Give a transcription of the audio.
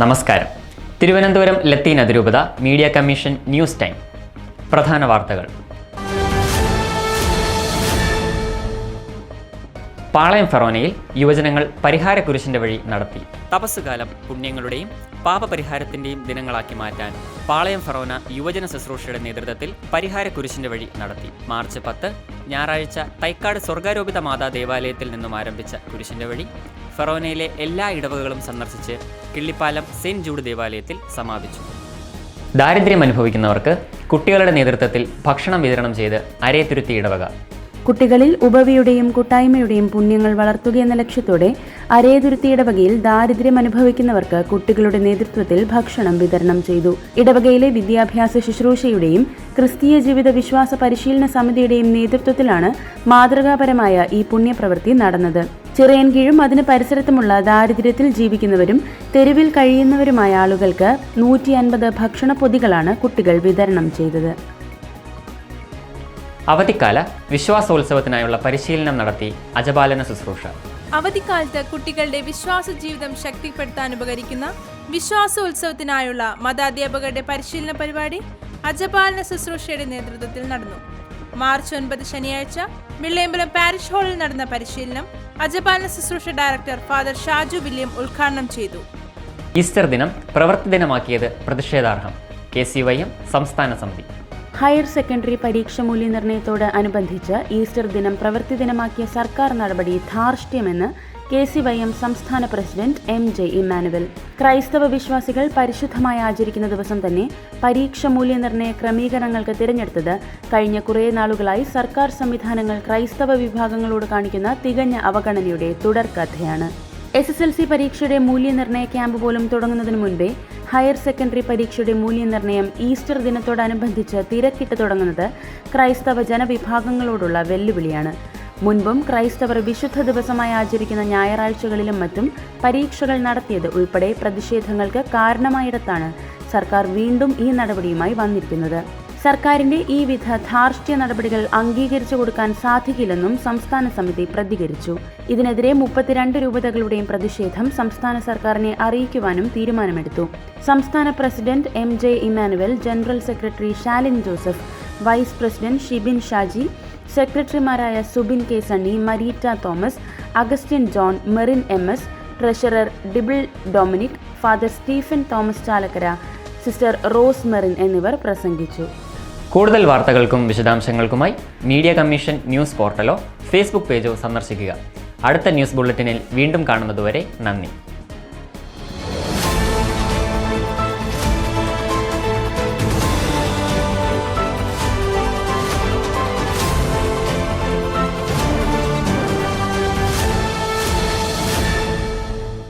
നമസ്കാരം. തിരുവനന്തപുരം ലത്തീൻ അതിരൂപത media commission news time. പ്രധാന വാർത്തകൾ. പാളയം ഫെറോനയിൽ യുവജനങ്ങൾ പരിഹാര കുരിശിന്റെ വഴി നടത്തി. തപസ്സുകാലം പുണ്യങ്ങളുടെയും പാപപരിഹാരത്തിന്റെയും ദിനങ്ങളാക്കി മാറ്റാൻ പാളയം ഫെറോന യുവജന ശുശ്രൂഷയുടെ നേതൃത്വത്തിൽ പരിഹാര കുരിശിന്റെ വഴി നടത്തി. മാർച്ച് പത്ത് ഞായറാഴ്ച തൈക്കാട് സ്വർഗാരോപിത മാതാ ദേവാലയത്തിൽ നിന്നും ആരംഭിച്ച കുരിശിന്റെ വഴി ഫെറോനയിലെ എല്ലാ ഇടവകകളും സന്ദർശിച്ച് കിള്ളിപ്പാലം സെന്റ് ജൂഡ് ദേവാലയത്തിൽ സമാപിച്ചു. ദാരിദ്ര്യം അനുഭവിക്കുന്നവർക്ക് കുട്ടികളുടെ നേതൃത്വത്തിൽ ഭക്ഷണം വിതരണം ചെയ്ത് അരയത്തുരുത്തി ഇടവക. കുട്ടികളിൽ ഉപവിയുടെയും കൂട്ടായ്മയുടെയും പുണ്യങ്ങൾ വളർത്തുക എന്ന ലക്ഷ്യത്തോടെ അരേതുരുത്തി ഇടവകയിൽ ദാരിദ്ര്യം അനുഭവിക്കുന്നവർക്ക് കുട്ടികളുടെ നേതൃത്വത്തിൽ ഭക്ഷണം വിതരണം ചെയ്തു. ഇടവകയിലെ വിദ്യാഭ്യാസ ശുശ്രൂഷയുടെയും ക്രിസ്തീയ ജീവിത വിശ്വാസ പരിശീലന സമിതിയുടെയും നേതൃത്വത്തിലാണ് മാതൃകാപരമായ ഈ പുണ്യപ്രവൃത്തി നടന്നത്. ചിറയൻകീഴും അതിന് പരിസരത്തുമുള്ള ദാരിദ്ര്യത്തിൽ ജീവിക്കുന്നവരും തെരുവിൽ കഴിയുന്നവരുമായ ആളുകൾക്ക് നൂറ്റി അൻപത് ഭക്ഷണ പൊതികളാണ് കുട്ടികൾ വിതരണം ചെയ്തത്. അവധിക്കാല വിശ്വാസോത്സവത്തിനായുള്ള പരിശീലനം നടത്തി അജപാലന ശുശ്രൂഷ. അവധിക്കാലത്ത് കുട്ടികളുടെ വിശ്വാസ ജീവിതം ശക്തിപ്പെടുത്താൻ ഉപകരിക്കുന്ന വിശ്വാസോത്സവത്തിനായുള്ള മതാധ്യാപകരുടെ പരിശീലന പരിപാടി അജപാലന ശുശ്രൂഷയുടെ നേതൃത്വത്തിൽ നടന്നു. മാർച്ച് ഒൻപത് ശനിയാഴ്ച വെള്ളയമ്പലം പാരിഷ് ഹാളിൽ നടന്ന പരിശീലനം അജപാലന ശുശ്രൂഷ ഡയറക്ടർ ഫാദർ ഷാജു വില്യം ഉദ്ഘാടനം ചെയ്തു. ഈസ്റ്റർ ദിനം പ്രവൃത്തി ദിനമാക്കിയത് പ്രതിഷേധാർഹം. കെ സി വൈ എം സംസ്ഥാന സമിതി. ഹയർ സെക്കൻഡറി പരീക്ഷ മൂല്യനിർണയത്തോട് അനുബന്ധിച്ച് ഈസ്റ്റർ ദിനം പ്രവൃത്തി ദിനമാക്കിയ സർക്കാർ നടപടി ധാർഷ്ട്യമെന്ന് കെ സി വൈ എം സംസ്ഥാന പ്രസിഡന്റ് എം ജെ ഇമ്മാനുവൽ. ക്രൈസ്തവ വിശ്വാസികൾ പരിശുദ്ധമായി ആചരിക്കുന്ന ദിവസം തന്നെ പരീക്ഷ മൂല്യനിർണയ ക്രമീകരണങ്ങൾക്ക് തിരഞ്ഞെടുത്തത് കഴിഞ്ഞ കുറേ നാളുകളായി സർക്കാർ സംവിധാനങ്ങൾ ക്രൈസ്തവ വിഭാഗങ്ങളോട് കാണിക്കുന്ന തികഞ്ഞ അവഗണനയുടെ തുടർക്കഥയാണ് എസ് എസ് എൽ സി പരീക്ഷയുടെ മൂല്യനിർണയ ക്യാമ്പ് പോലും തുടങ്ങുന്നതിന് മുൻപേ ഹയർ സെക്കൻഡറി പരീക്ഷയുടെ മൂല്യനിർണയം ഈസ്റ്റർ ദിനത്തോടനുബന്ധിച്ച് തിരക്കിട്ട് തുടങ്ങുന്നത് ക്രൈസ്തവ ജനവിഭാഗങ്ങളോടുള്ള വെല്ലുവിളിയാണ്. മുൻപും ക്രൈസ്തവർ വിശുദ്ധ ദിവസമായി ആചരിക്കുന്ന ഞായറാഴ്ചകളിലും മറ്റും പരീക്ഷകൾ നടത്തിയത് ഉൾപ്പെടെ പ്രതിഷേധങ്ങൾക്ക് കാരണമായിടത്താണ് സർക്കാർ വീണ്ടും ഈ നടപടിയുമായി വന്നിരിക്കുന്നത്. സർക്കാരിന്റെ ഈ വിധ ധാർഷ്ട്യ നടപടികൾ അംഗീകരിച്ചു കൊടുക്കാൻ സാധിക്കില്ലെന്നും സംസ്ഥാന സമിതി പ്രതികരിച്ചു. ഇതിനെതിരെ മുപ്പത്തിരണ്ട് രൂപതകളുടെയും പ്രതിഷേധം സംസ്ഥാന സർക്കാരിനെ അറിയിക്കുവാനും തീരുമാനമെടുത്തു. സംസ്ഥാന president M J Emmanuel general secretary Shalin Joseph vice president Shibin Shaji സെക്രട്ടറിമാരായ Subin K Sunny Marietta Thomas Augustine John Merin M S treasurer Dibil Dominic father Stephen Thomas Chalakkara sister Rose Merin എന്നിവർ പ്രസംഗിച്ചു. കൂടുതൽ വാർത്തകൾക്കും വിശദാംശങ്ങൾക്കുമായി media commission news പോർട്ടലോ Facebook പേജോ സന്ദർശിക്കുക. അടുത്ത ന്യൂസ് ബുള്ളറ്റിനിൽ വീണ്ടും കാണുന്നതുവരെ നന്ദി.